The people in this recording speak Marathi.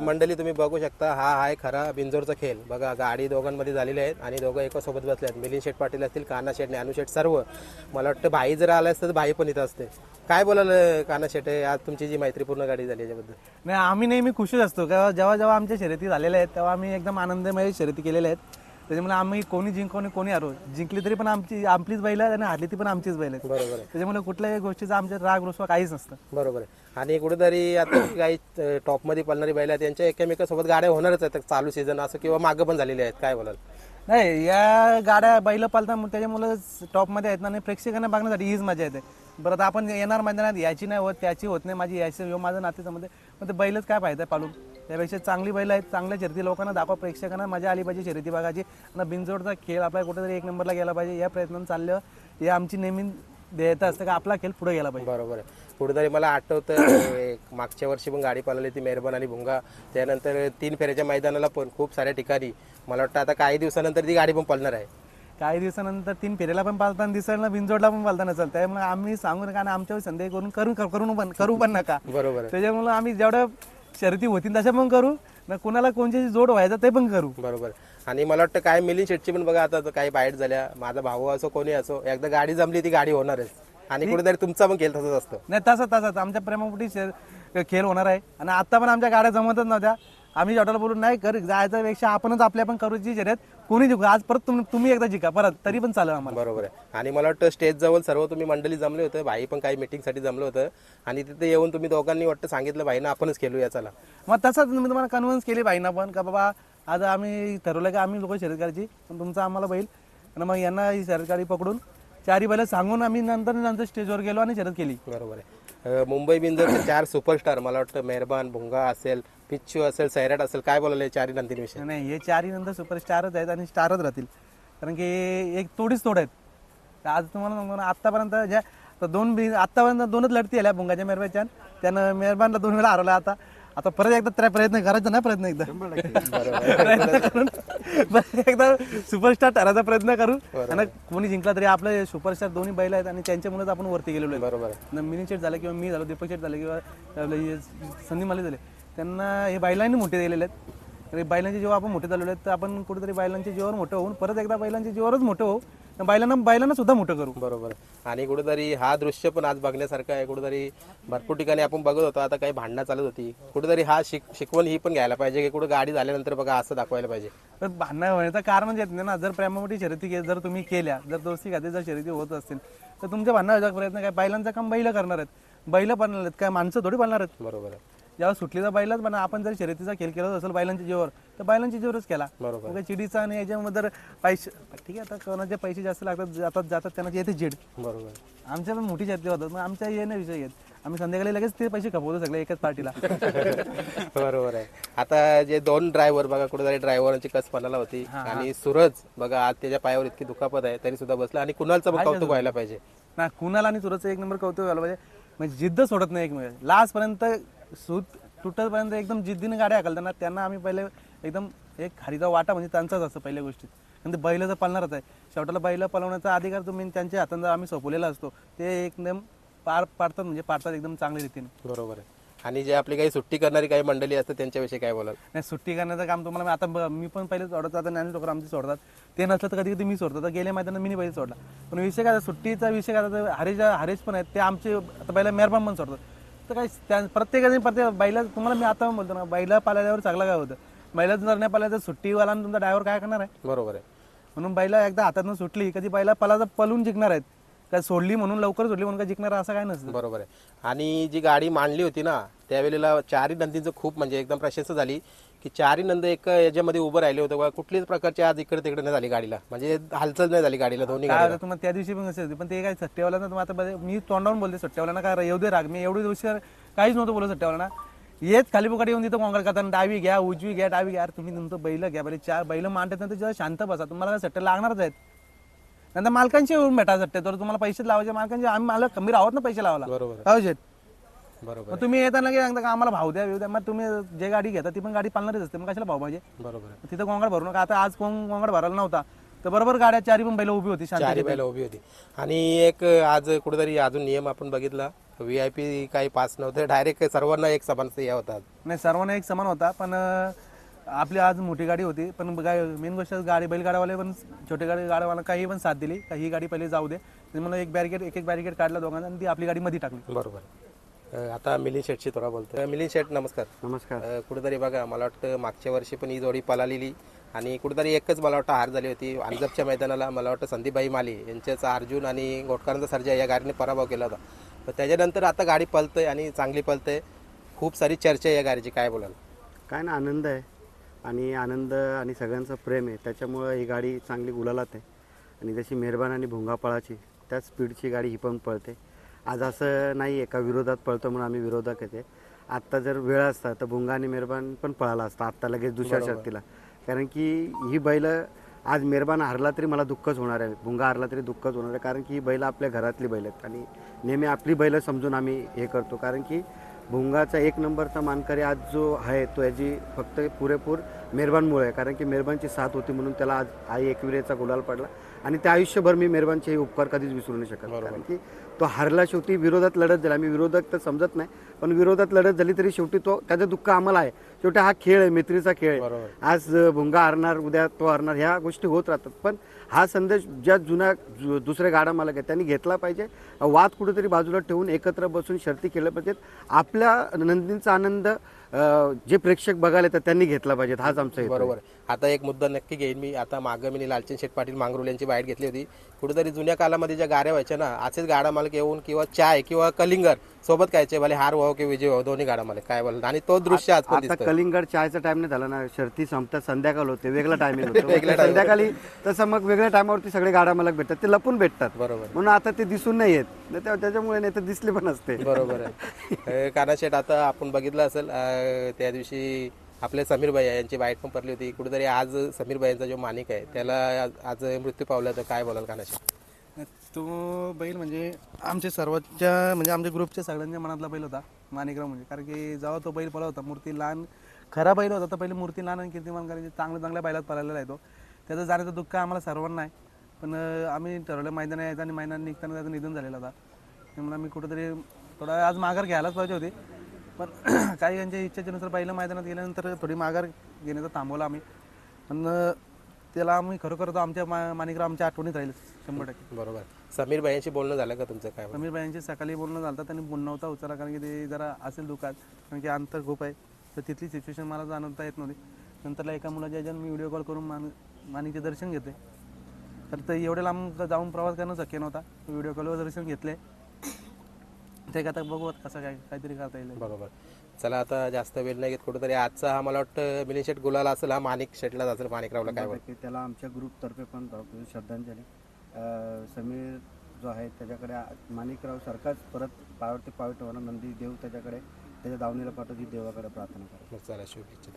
मंडळी तुम्ही बघू शकता हा आहे खरा बिंजोरचा खेळ. बघा गाडी दोघांमध्ये झालेली आहेत आणि दोघं एकासोबत बसले आहेत. मिलिंद शेठ पाटील असतील काना शेठ ज्ञानू शेठ सर्व. मला वाटतं भाई जर आला असतं तर भाई पण इथं असते. काय बोलाल काना शेठ? आज तुमची जी मैत्रीपूर्ण गाडी झाली याच्याबद्दल. नाही आम्ही नेहमी खुशीच असतो. जेव्हा जेव्हा आमच्या शर्यती झालेल्या आहेत तेव्हा आम्ही एकदम आनंदमय शर्यती केलेल्या आहेत. त्याच्यामुळे आम्ही कोणी जिंको आणि कोणी हरो जिंकली तरी पण आमची आपलीच बैल आहेत आणि हारली ती पण आमचीच बैल आहेत बरोबर आहे. त्याच्यामुळे कुठल्याही गोष्टीचा आमच्या राग रुसवा काहीच नसतं. बरोबर आहे. आणि कुठेतरी आता काही टॉपमध्ये पळणारी बैल आहेत त्यांच्या एकमेकासोबत गाड्या होणारच आहेत. चालू सीझन असं किंवा मागं पण झालेले आहेत. काय बोलाल? नाही या गाड्या बैल पालता त्याच्यामुळे टॉपमध्ये आहेत ना आणि प्रेक्षकांना बघण्यासाठी हीच मजा येते. बरं आता आपण येणार मैदानात याची नाही होत त्याची होत नाही माझी यायची ह्यो माझं नातेसंबंध मग ते बैलच काय फायदा आहे पालून? त्यापेक्षा चांगली बैल आहेत चांगल्या शर्यती लोकांना दाखवा प्रेक्षकांना मजा आली पाहिजे शर्यती बघायची. आणि बिनजोडचा खेळ आपला कुठेतरी एक नंबरला गेला पाहिजे या प्रयत्नानं चाललं. हे आमची नेहमी ध्येयता असतं का? आपला खेळ पुढे गेला पाहिजे. बरोबर आहे. कुठेतरी मला आठवतं एक मागच्या वर्षी पण गाडी पळाली ती मेहरबान आणि भुंगा. त्यानंतर तीन फेऱ्याच्या मैदानाला पण खूप साऱ्या ठिकाणी मला वाटतं आता काही दिवसानंतर ती गाडी पण पळणार आहे. काही दिवसानंतर तीन फेऱ्याला पण पालताना दिसायला बिनजोडला पण पालताना चालतं त्यामुळे आम्ही सांगू नका आणि आमच्या संदेह करून करून करून पण करू पण नका. बरोबर आहे. त्याच्यामुळे आम्ही जेवढ्या शर्यती होतील तशा पण करू. ना कुणाला कोणची जोड व्हायचं ते पण करू. बरोबर. आणि मला वाटतं काय मिलिंद शेटची पण बघा आता काही बाईट झाल्या. माझा भाऊ असो कोणी असो एकदा गाडी जमली ती गाडी होणारच. आणि कुठेतरी तुमचा पण खेळ तसंच असतो. नाही तसं तसंच. आमच्या प्रेमापोटी शे- खेळ होणार आहे. आणि आता पण आमच्या गाड्या जमतच नव्हत्या. आम्ही जॉटाला बोलून नाही कर जायच्या पेक्षा आपणच आपल्या पण करूची शर्यत. कोणी जिंकू? आज परत तुम- तुम्ही एकदा जिंका. परत तरी पण चालेल आम्हाला. बरोबर आहे. आणि मला वाटतं स्टेज जवळ सर्व तुम्ही मंडळी जमले होते. भाई पण काही मीटिंगसाठी जमलं होतं. आणि तिथे येऊन तुम्ही दोघांनी वाटतं सांगितलं भाई ना आपणच खेळूया चला. मग तसंच मी तुम्हाला कन्व्हिन्स केली बाईंना पण का बाबा आज आम्ही ठरवलं की आम्ही लोक शर्यत करायची पण तुमचा आम्हाला बैल. आणि मग यांना ही शर्यत गाडी पकडून. चारी बैल सांगून आम्ही नंतर नंतर स्टेजवर गेलो आणि शर्यत केली. बरोबर आहे. अं, मुंबई बिंदरचे चार सुपरस्टार मला वाटतं मेहरबान भुंगा असेल पिच्चू असेल सैराट असेल काय बोलायला चारी नंतर विषय नाही हे चारही नंतर सुपरस्टारच आहेत आणि स्टारच राहतील. कारण की एक तोडीच तोड आहेत. तर आज तुम्हाला सांगतो ना आत्तापर्यंत ज्या तर दोन बी आत्तापर्यंत दोनच लढती आल्या भुंगाच्या मेहरबाच्या त्यानं मेहरबानला दोन वेळा हरवला आता. आता परत एकदा त्या प्रयत्न करायचा ना प्रयत्न एकदा. प्रयत्न करून परत एकदा सुपरस्टार ठरायचा प्रयत्न करू आणि कोणी जिंकला तरी आपले सुपरस्टार दोन्ही बैल आहेत आणि त्यांच्यामुळेच आपण वरती गेलेलो आहे. बरोबर. मिनी शेट झालं किंवा मी झालो दीपक शेट झाले किंवा संदीप माले झाले त्यांना हे बैलांनी मोठे दिलेले आहेत. आणि बैलांच्या जेव्हा आपण मोठे झालेले आहेत तर आपण कुठेतरी बैलांच्या जीवावर मोठं होऊन परत एकदा बैलांच्या जीवावरच मोठं होऊ. बैलांना बैलांना सुद्धा मोठं करू. बरोबर. आणि कुठेतरी हा दृश्य पण आज बघण्यासारखं आहे. कुठेतरी भरपूर ठिकाणी आपण बघत होतो आता काही भांडणं चालत होती. कुठेतरी हा शिक शिकवण ही पण घ्यायला पाहिजे की कुठे गाडी झाल्यानंतर बघा असं दाखवायला पाहिजे. तर भांडणं होण्याचं कारणच येत नाही ना जर प्रेमापोटी शर्यती के- जर तुम्ही केल्या जर दोस्ती खाते जर शर्यती होत असतील तर तुमच्या भांडणं व्हायचा प्रयत्न काय? बैलांचं काम बैल करणार आहेत. बैल बनणार आहेत काय माणसं थोडी बनणार आहेत? बरोबर आहे. जेव्हा सुटलीचा बैलाच म्हणा आपण जर शर्यतीचा खेळ केला असेल बैलांच्या जीवावर तर बैलांच्या जीवावरच केला. बरोबर. मग चिडीचा आणि याच्यामध्ये जर पैसे ठीक आहे आता कोणाचे पैसे जास्त लागतात जातात जातात त्यांना येते झेड. बरोबर. आमच्या पण मोठी शर्ती होतात मग आमच्या ये नाही विषय येत. आम्ही संध्याकाळी लगेच ते पैसे खपवतो सगळे एकाच पार्टीला. बरोबर आहे. आता जे दोन ड्रायव्हर बघा कुठेतरी ड्रायव्हरांची कस पणाला होती आणि सूरज बघा आज त्याच्या पायावर इतकी दुखापत आहे तरी सुद्धा बसला. आणि कुणालचं पण कौतुक व्हायला पाहिजे. ना कुणाला आणि तुरचं एक नंबर कौतुक व्हायला पाहिजे. म्हणजे जिद्द सोडत नाही एक लास्ट पर्यंत सूत तुटतपर्यंत एकदम जिद्दीने गाड्या हाकलताना त्यांना आम्ही पहिले एकदम एक खारीचा वाटा म्हणजे त्यांचाच असतं पहिल्या गोष्टीत. आणि ते बैल तर पळणारच आहे. शेवटाला बैल पळवण्याचा अधिकार तुम्ही त्यांच्या हातात आम्ही सोपवलेला असतो ते एकदम पार पाडतात म्हणजे पाडतात एकदम चांगल्या रीतीने. बरोबर आहे. आणि जे आपली काही सुट्टी करणारी काही मंडळी असतात त्यांच्याविषयी काय बोलाल? नाही सुट्टी करण्याचं काम तुम्हाला आता मी पण पहिले सोडत आता ज्ञान लोक आमचे सोडतात. ते नसलं तर कधी कधी मी सोडतो. तर गेल्या मैदानात मी पहिले सोडला. पण विषय काय सुट्टीचा विषय काय हरेश हरेश पण आहेत ते आमचे आता पहिला मेहरबान पण सोडतात. तर काय त्या प्रत्येकाने प्रत्येक बैला तुम्हाला मी आता बोलतो ना बैला पाल्यावर चांगलं काय होतं? बैला जर नाही तर सुट्टीवाला आणि तुमचा ड्रायव्हर काय करणार आहे? बरोबर आहे. म्हणून बैला एकदा हातातून सुटली कधी बैला पलाचा पलून जिंकणार आहेत. काय सोडली म्हणून लवकर सोडली म्हणून काय जिंकणार असं काय नसतं? बरोबर आहे. आणि जी गाडी मांडली होती ना त्यावेळेला चारही नंदींचं खूप म्हणजे एकदम प्रशंसा झाली की चारही नंद एक याच्यामध्ये उभं राहिले होते. बघा कुठलीच प्रकारची आज इकडे तिकडे नाही झाली गाडीला. म्हणजे हालचाल नाही झाली गाडीला दोन्ही काय गाडीला. होतं तुम्हाला त्या दिवशी पण कसं होतं पण ते काय सट्टेवाला ना आता बरे- मी तोंडावून बोलते सट्टेवाला काय येऊ दे राग मी एवढी दिवशी काहीच नव्हतं बोलत सट्टेवाला येत खाली पुकाडी येऊन तिथं कोंगड करताना डावी घ्या उजवी घ्या डावी घ्या अरे तुम्ही तुमचं बैल घ्या बैल चार बैल मांडतात ना जरा शांत बसा. तुम्हाला काय सट्टे लागणारच आहेत. नंतर मालकांशी येऊन भेटा सट्टे तर तुम्हाला पैसे लावायचे मालकांचे आम्ही मला कमी राहत ना पैसे लावायला. बरोबर. हो बरोबर मग तुम्ही येताना की सांगता का आम्हाला भाव द्या बिव द्या. मग तुम्ही जे गाडी घेता ती पण गाडी पालणारच असते. मग कशाला भाव पाहिजे. बरोबर आहे. तिथं कोंगड भरू नका. आता आज कोंगड भरायला नव्हता. तर बरोबर गाड्या चारी पण बैल उभी होती शांत चारी बैल उभी होती. आणि एक आज कुठेतरी अजून नियम आपण बघितला. व्ही आय पी काही पास नव्हते. डायरेक्ट सर्वांना एक समान हे होतात. नाही सर्वांना एक समान होता. पण अं, आपली आज मोठी गाडी होती पण काय मेन गोष्ट गाडी बैलगाड्यावाले पण छोटे गाडी गाड्यावाला काही पण साथ दिली का ही गाडी पहिले जाऊ दे. ते मला एक बॅरिकेड एक एक बॅरिकेड काढला दोघांना आणि ती आपली गाडी मध्ये टाकली. बरोबर. अं, आता मिलिंद शेटशी थोडा बोलतो मिलिंद शेट नमस्कार. नमस्कार. अं, कुठेतरी बघा मला वाटतं मागच्या वर्षी पण ही जोडी पळालेली आणि कुठेतरी एकच मला वाटतं हार झाली होती. अंजपच्या मैदानाला मला वाटतं संदीपभाई माली यांच्याच अर्जुन आणि गोटकरांचा सर्जा या गाडीने पराभव केला होता. पण त्याच्यानंतर आता गाडी पळतंय आणि चांगली पळतंय. खूप सारी चर्चा आहे या गाडीची. काय बोलाल? काय ना आनंद आहे. आणि आनंद आणि सगळ्यांचं प्रेम आहे. त्याच्यामुळं ही गाडी चांगली गुलालात आहे. आणि जशी मेहरबान आणि भोंगापळाची त्याच स्पीडची गाडी ही पण पळते. आज असं नाही आहे का विरोधात पळतो म्हणून आम्ही विरोधक येते आत्ता जर वेळ असता तर भुंगा आणि मेहरबान पण पळाला असता आत्ता लगेच दुसऱ्या शर्तीला. कारण की ही बैल आज मेहरबान हारला तरी मला दुःखच होणार आहे. भुंगा हारला तरी दुःखच होणार आहे. कारण की ही बैल आपल्या घरातली बैल आहेत. आणि नेहमी आपली बैल समजून आम्ही हे करतो. कारण की भुंगाचा एक नंबरचा मानकरी आज जो आहे तो याची फक्त पुरेपूर मेहरबानमुळे आहे. कारण की मेहरबानची साथ होती म्हणून त्याला आज आई एकविरेचा गुलाल पडला. आणि त्या आयुष्यभर मी मेहरबानचे हे उपकार कधीच विसरू नाही शकत. कारण की तो हारला शेवटी विरोधात लढत झाला. आम्ही विरोधक तर समजत नाही पण विरोधात लढत झाली तरी शेवटी तो त्याचं दुःख आम्हाला आहे. शेवटी हा खेळ आहे मैत्रीचा खेळ आहे. आज भुंगा हरणार उद्या तो हरणार ह्या गोष्टी होत राहतात. पण हा संदेश ज्या जुन्या दुसरे गाडा मालक आहेत त्यांनी घेतला पाहिजे. वाद कुठेतरी बाजूला ठेवून एकत्र बसून शर्ती केल्या पाहिजेत. आपल्या नंदींचा आनंद जे प्रेक्षक बघायला येतात त्यांनी घेतला पाहिजे. हाच आमचा हेतू आहे. बरोबर. आता एक मुद्दा नक्की घेईन मी. आता मागं मी लालचंद शेठ पाटील मांगरुल यांची बाईट घेतली होती. कुठेतरी जुन्या काळामध्ये ज्या गाड्या व्हायच्या ना असेच गाडा मालक येऊन किंवा चाय किंवा कलिंगर सोबत खायचे भले हार व्हावं की विजय व्हावं दोन्ही गाडा मालक काय बोलत आणि तो दृश्य आज पण आता दिसतोय. कलिंगड चायचा टाइम नाही झाला ना शर्ती संपतात संध्याकाळ होते वेगळा टायमिंग होतो. संध्याकाळी तसं मग वेगळ्या टायमावरती सगळे गाडा मालक भेटतात. ते लपून भेटतात. बरोबर. म्हणून आता ते दिसून नाही येत. नाही त्याच्यामुळे नाही तर दिसले पण असते. बरोबर आहे. काना शेठ आता आपण बघितलं असेल अं, त्या दिवशी आपले समीर भैया यांची बाईट पण पडली होती. कुठेतरी आज समीर भैयांचा जो मानिक आहे त्याला आज- आज मृत्यू पावला तर काय बोलाल काना शेठ तो बैल म्हणजे आमच्या सर्वांच्या म्हणजे आमच्या ग्रुपच्या सगळ्यांच्या मनातला बैल होता माणिकराव म्हणजे. कारण की जेव्हा तो बैल पळा होता मूर्ती लहान खरा बैल होता तर पहिले मूर्ती लहान आणि कीर्तिमान करायची चांगल्या चांगल्या बैलात पळालेला आहे तो. त्याचं जाण्याचं दुःख आम्हाला सर्वांना आहे. पण आम्ही ठरवलं मैदान यायचं आणि मैदान निघताना त्याचं निधन झालेलं होता. त्यामुळे आम्ही कुठंतरी थोडा आज माघार घ्यायलाच पाहिजे होती. पण काही यांच्या इच्छेच्यानुसार पहिलं मैदानात गेल्यानंतर थोडी माघार घेण्याचं थांबवलं आम्ही. पण त्याला आम्ही खरोखर तो आमच्या मा माणिकराव आमच्या आठवणीत राहील शंभर टक्के. बरोबर. समीर भैयांशी बोलणं झालं का तुमचं काय? समीर भाईंशी सकाळी बोलणं झालं त्यांनी बोलणं नव्हता उचलला कारण की ते जरा असेल दुकान कारण की अंतर खूप आहे. तर तिथली सिच्युएशन मला जाणवता येत नव्हती. नंतरला एका मुलाच्या ह्याच्यानं मी व्हिडिओ कॉल करून मान मानिकचे दर्शन घेते तर ते एवढे लांब जाऊन प्रवास करणं शक्य नव्हता. व्हिडिओ कॉलवर दर्शन घेतले. ते आता बघू कसं काय काहीतरी करता येईल. बरोबर. चला आता जास्त वेळ नाही घेत कुठेतरी. आजचा हा मला वाटतं मिलिंद शेठ गुलाल असेल हा माणिक शेटलाच असेल माणिकरावला काय त्याला आमच्या ग्रुपतर्फे पण श्रद्धांजली. समीर जो आहे त्याच्याकडे माणिकराव सारखाच परत पावरती पावट होणं नंदी देव त्याच्याकडे त्याच्या दावणीला पाठवती देवाकडे प्रार्थना करा चला शुभेच्छा.